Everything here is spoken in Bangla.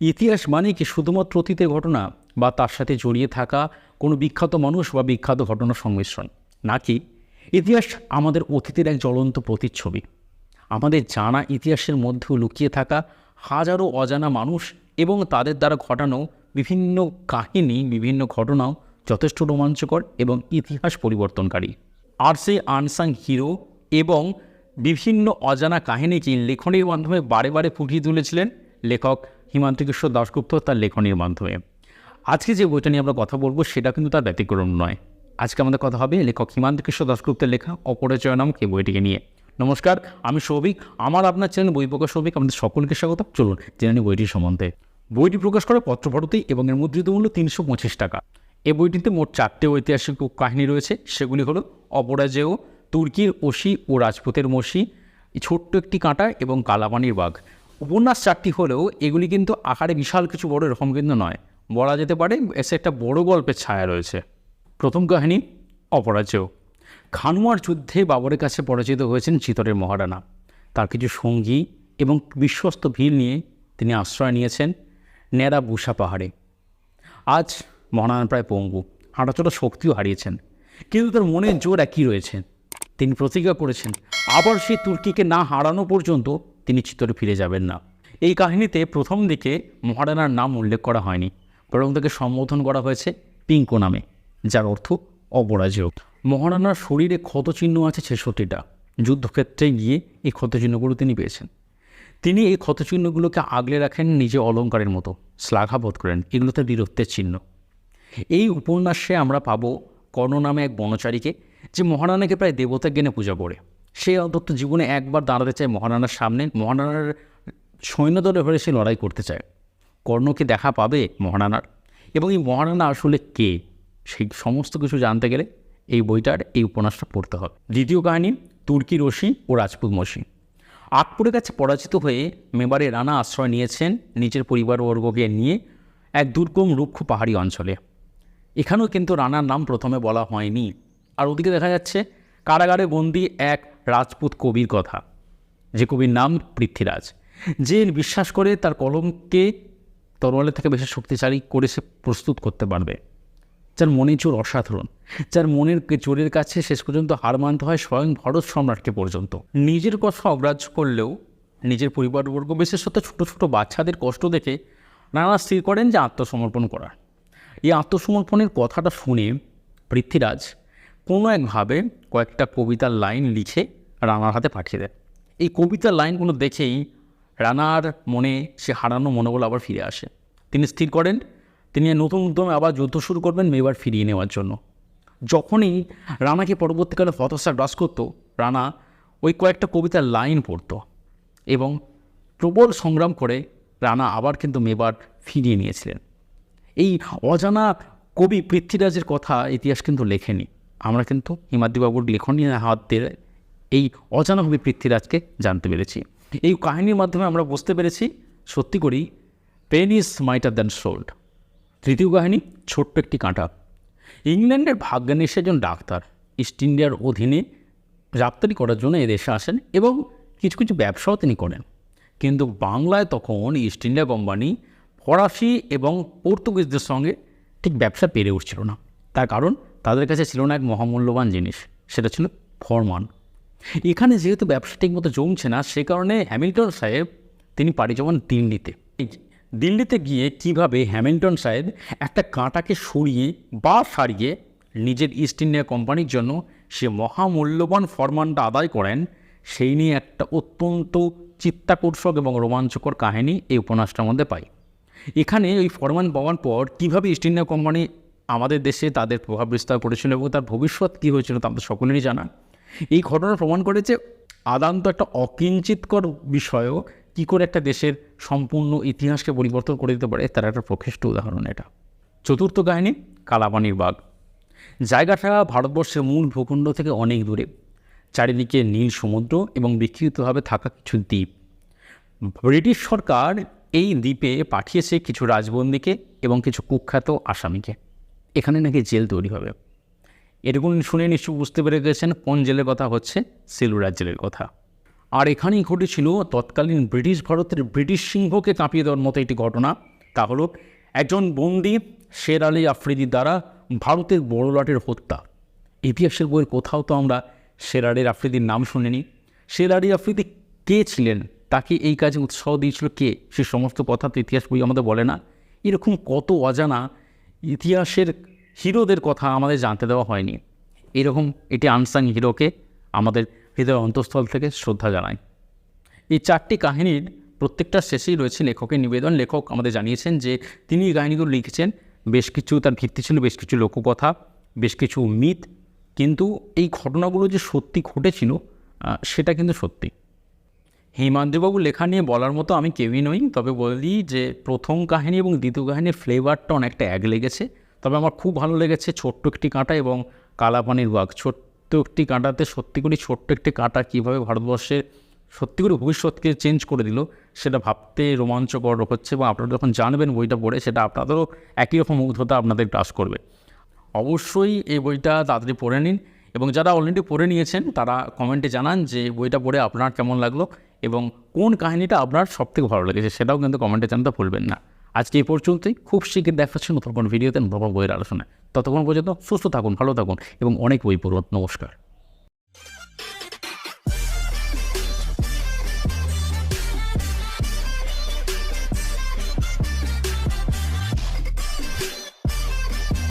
ইতিহাস মানে কি শুধুমাত্র অতীতের ঘটনা বা তার সাথে জড়িয়ে থাকা কোনো বিখ্যাত মানুষ বা বিখ্যাত ঘটনার সংমিশ্রণ? নাকি ইতিহাস আমাদের অতীতের এক জ্বলন্ত প্রতিচ্ছবি? আমাদের জানা ইতিহাসের মধ্যেও লুকিয়ে থাকা হাজারো অজানা মানুষ এবং তাদের দ্বারা ঘটানো বিভিন্ন কাহিনী, বিভিন্ন ঘটনাও যথেষ্ট রোমাঞ্চকর এবং ইতিহাস পরিবর্তনকারী। আর সেই আনসাং হিরো এবং বিভিন্ন অজানা কাহিনীকে লেখনের মাধ্যমে বারে বারে ফুটিয়ে তুলেছিলেন লেখক হিমান্ত কিশোর দাশগুপ্ত তার লেখনের মাধ্যমে। আজকে যে বইটা নিয়ে আমরা কথা বলব, সেটা কিন্তু তার ব্যতিক্রম নয়। আজকে আমাদের কথা হবে লেখক হিমান্ত কিশোর দাশগুপ্তের লেখা অপরিচয় নামক এই বইটিকে নিয়ে। নমস্কার, আমি সৌভিক। আমার আপনার চ্যানেল বই প্রকাশ সৌভিক। আমাদের সকলকে স্বাগত। চলুন জেনে নিই বইটির সম্বন্ধে। বইটি প্রকাশ করে পত্রভারতী এবং এর মুদ্রিত মূল্য তিনশো পঁচিশ টাকা। এই বইটিতে মোট চারটে ঐতিহাসিক কাহিনী রয়েছে। সেগুলি হলো অপরাজেয়, তুর্কির ওসি ও রাজপুতের মসি ছোট্ট একটি কাঁটা এবং কালাপানির বাঘ। উপন্যাস চারটি হলেও এগুলি কিন্তু আকারে বিশাল কিছু বড়, এরকম কিন্তু নয়। বলা যেতে পারে এসে একটা বড় গল্পের ছায়া রয়েছে। প্রথম কাহিনী, অপরাজেয়। খানুয়ার যুদ্ধে বাবরের কাছে পরাজিত হয়েছেন চিতরের মহারানা। তার কিছু সঙ্গী এবং বিশ্বস্ত ভিড় নিয়ে তিনি আশ্রয় নিয়েছেন নেড়া বুসা পাহাড়ে। আজ মহারানা প্রায় পঙ্গু, হাঁটাচলা শক্তিও হারিয়েছেন। কিন্তু তার মনের জোর একই রয়েছে। তিনি প্রতিজ্ঞা করেছেন, আবার সেই তুর্কিকে না হারানো পর্যন্ত তিনি চিতরে ফিরে যাবেন না। এই কাহিনীতে প্রথম দিকে মহারানার নাম উল্লেখ করা হয়নি, বরং তাকে সম্বোধন করা হয়েছে পিঙ্কো নামে, যার অর্থ অপরাজেয়। মহারানার শরীরে ক্ষতচিহ্ন আছে ছেষট্টিটা। যুদ্ধক্ষেত্রে গিয়ে এই ক্ষতচিহ্নগুলো তিনি পেয়েছেন। তিনি এই ক্ষতচিহ্নগুলোকে আগলে রাখেন নিজে অলঙ্কারের মতো শ্লাঘাবোধ করেন এগুলো তার বীরত্বের চিহ্ন। এই উপন্যাসে আমরা পাবো কর্ণ নামে এক বনচারীকে, যে মহারানাকে প্রায় দেবতা জ্ঞানে পূজা করে। সে অন্তত জীবনে একবার দাঁড়াতে চায় মহারানার সামনে। মহারানার সৈন্যদলে হয়ে সে লড়াই করতে চায়। কর্ণকে দেখা পাবে মহারানার এবং এই মহারানা আসলে কে? সেই সমস্ত কিছু জানতে গেলে এই বইটার, এই উপন্যাসটা পড়তে হবে। দ্বিতীয় কাহিনী, তুর্কি রশি ও রাজপুত মসি। আকবরের কাছে পরাজিত হয়ে মেবারে রানা আশ্রয় নিয়েছেন নিজের পরিবারবর্গকে নিয়ে এক দুর্গম রুক্ষ পাহাড়ি অঞ্চলে। এখানেও কিন্তু রানার নাম প্রথমে বলা হয়নি। আর ওদিকে দেখা যাচ্ছে, কারাগারে বন্দি এক রাজপুত কবির কথা, যে কবির নাম পৃথ্বীরাজ। যে বিশ্বাস করে তার কলমকে তরোয়ালের থেকে বেশি শক্তিশালী করে সে প্রস্তুত করতে পারবে। যার মনে চোর অসাধারণ, যার মনের চোরের কাছে শেষ পর্যন্ত হার মানতে হয় স্বয়ং ভরত সম্রাটকে পর্যন্ত। নিজের কথা অগ্রাহ্য করলেও নিজের পরিবারবর্গ বিশেষত ছোট ছোট বাচ্চাদের কষ্ট দেখে নানা স্থির করেন যে আত্মসমর্পণ করার। এই আত্মসমর্পণের কথাটা শুনে পৃথ্বীরাজ কোনো একভাবে কয়েকটা কবিতার লাইন লিখে রানার হাতে পাঠিয়ে দেয়। এই কবিতার লাইনগুলো দেখেই রানার মনে, সে হারানো মনোবল আবার ফিরে আসে। তিনি স্থির করেন, তিনি নতুন উদ্যমে আবার যুদ্ধ শুরু করবেন মেবার ফিরিয়ে নেওয়ার জন্য। যখনই রানাকে পরবর্তীকালে হতাশা গ্রাস করত, রানা ওই কয়েকটা কবিতার লাইন পড়ত এবং প্রবল সংগ্রাম করে রানা আবার কিন্তু মেবার ফিরিয়ে নিয়েছিলেন। এই অজানা কবি পৃথ্বীরাজের কথা ইতিহাস কিন্তু লেখেনি। আমরা কিন্তু হিমাদ্রিবাবুর লেখনী হাত দিয়ে এই অজানা কবি পৃথ্বীরাজকে জানতে পেরেছি। এই কাহিনীর মাধ্যমে আমরা বুঝতে পেরেছি, সত্যি করেই pen is mightier than sword তৃতীয় কাহিনী, ছোট্ট একটি কাঁটা। ইংল্যান্ডের ভাগ্যানিস একজন ডাক্তার, ইস্ট ইন্ডিয়ার অধীনে রপ্তানি করার জন্য এদেশে আসেন এবং কিছু কিছু ব্যবসাও তিনি করেন। কিন্তু বাংলায় তখন ইস্ট ইন্ডিয়া কোম্পানি ফরাসি এবং পর্তুগিজদের সঙ্গে ঠিক ব্যবসা পেরে উঠছিল না। তার কারণ তাদের কাছে ছিল না এক মহামূল্যবান জিনিস, সেটা ছিল ফরমান। এখানে যেহেতু ব্যবসা ঠিকমতো জমছে না, সে কারণে হ্যামিল্টন সাহেব, তিনি পাড়ি জমান দিল্লিতে। দিল্লিতে গিয়ে কীভাবে হ্যামিল্টন সাহেব একটা কাঁটাকে সরিয়ে বা সারিয়ে নিজের ইস্ট ইন্ডিয়া কোম্পানির জন্য সে মহামূল্যবান ফরমানটা আদায় করেন, সেই নিয়ে একটা অত্যন্ত চিত্তাকর্ষক এবং রোমাঞ্চকর কাহিনী এই উপন্যাসটার মধ্যে পাই। এখানে ওই ফরমান পাওয়ার পর কীভাবে ইস্ট ইন্ডিয়া কোম্পানি আমাদের দেশে তাদের প্রভাব বিস্তার করেছিল এবং তার ভবিষ্যৎ কী হয়েছিল তা আমাদের সকলেরই জানা। এই ঘটনা প্রমাণ করে যে আদান্ত একটা অকিঞ্চিতকর বিষয়ও কী করে একটা দেশের সম্পূর্ণ ইতিহাসকে পরিবর্তন করে দিতে পারে তার একটা প্রকৃষ্ট উদাহরণ এটা। চতুর্থ কাহিনী কালাপানির বাঘ। জায়গাটা ভারতবর্ষের মূল ভূখণ্ড থেকে অনেক দূরে। চারিদিকে নীল সমুদ্র এবং বিক্ষিপ্তভাবে থাকা কিছু দ্বীপ। ব্রিটিশ সরকার এই দ্বীপে পাঠিয়েছে কিছু রাজবন্দীকে এবং কিছু কুখ্যাত আসামিকে। এখানে নাকি জেল তৈরি হবে। এরকম শুনে নিশ্চয় বুঝতে পেরে গেছেন কোন জেলের কথা হচ্ছে সেলুরার জেলের কথা। আর এখানেই ঘটেছিল তৎকালীন ব্রিটিশ ভারতের ব্রিটিশ সিংহকে কাঁপিয়ে দেওয়ার মতো একটি ঘটনা। তা হলো, একজন বন্দি শের আলী আফ্রিদির দ্বারা ভারতের বড়লাটের হত্যা। ইতিহাসের বইয়ের কোথাও তো আমরা শের আলী আফ্রিদির নাম শুনিনি। শের আলী আফ্রিদি কে ছিলেন? তাকে এই কাজে উৎসাহ দিয়েছিল কে? সে সমস্ত কথা তো ইতিহাস বই আমাদের বলে না। এরকম কত অজানা ইতিহাসের হিরোদের কথা আমাদের জানতে দেওয়া হয়নি। এরকম এটি আনসাং হিরোকে আমাদের হৃদয় অন্তঃস্থল থেকে শ্রদ্ধা জানাই। এই চারটি কাহিনীর প্রত্যেকটা শেষেই রয়েছে লেখকের নিবেদন। লেখক আমাদের জানিয়েছেন যে তিনি কাহিনীগুলো লিখেছেন। বেশ কিছু তার ভিত্তি ছিল, বেশ কিছু লোককথা, বেশ কিছু মিথ, কিন্তু এই ঘটনাগুলো যে সত্যি ঘটেছিল সেটা কিন্তু সত্যি। হিমাদ্রিবাবু লেখা নিয়ে বলার মতো আমি কেউই নই, তবে বলি যে প্রথম কাহিনী এবং দ্বিতীয় কাহিনীর ফ্লেভারটা অনেকটা এক লেগেছে। তবে আমার খুব ভালো লেগেছে ছোট্ট একটি কাঁটা এবং কালাপানির বাঘ। ছোট্ট একটি কাঁটাতে সত্যি করে ছোট্ট একটি কাঁটা কীভাবে ভারতবর্ষের সত্যি করে ভবিষ্যৎকে চেঞ্জ করে দিল, সেটা ভাবতে রোমাঞ্চকর হচ্ছে এবং আপনারা যখন জানবেন বইটা পড়ে, সেটা আপনাদেরও একই রকম মুগ্ধতা আপনাদের গ্রাস করবে। অবশ্যই এই বইটা তাড়াতাড়ি পড়ে নিন। এবং যারা অলরেডি পড়ে নিয়েছেন, তারা কমেন্টে জানান যে বইটা পড়ে আপনার কেমন লাগল এবং কোন কাহিনিটা আপনার সবথেকে ভালো লেগেছে সেটাও কিন্তু কমেন্টে জানাতে ভুলবেন না। আজকে এই পর্যন্তই। খুব শীঘ্র দেখাচ্ছি নতুন কোনো ভিডিওতে নতুন বইয়ের আলোচনায়। ততক্ষণ পর্যন্ত সুস্থ থাকুন, ভালো থাকুন এবং অনেক বই পড়ুন। নমস্কার।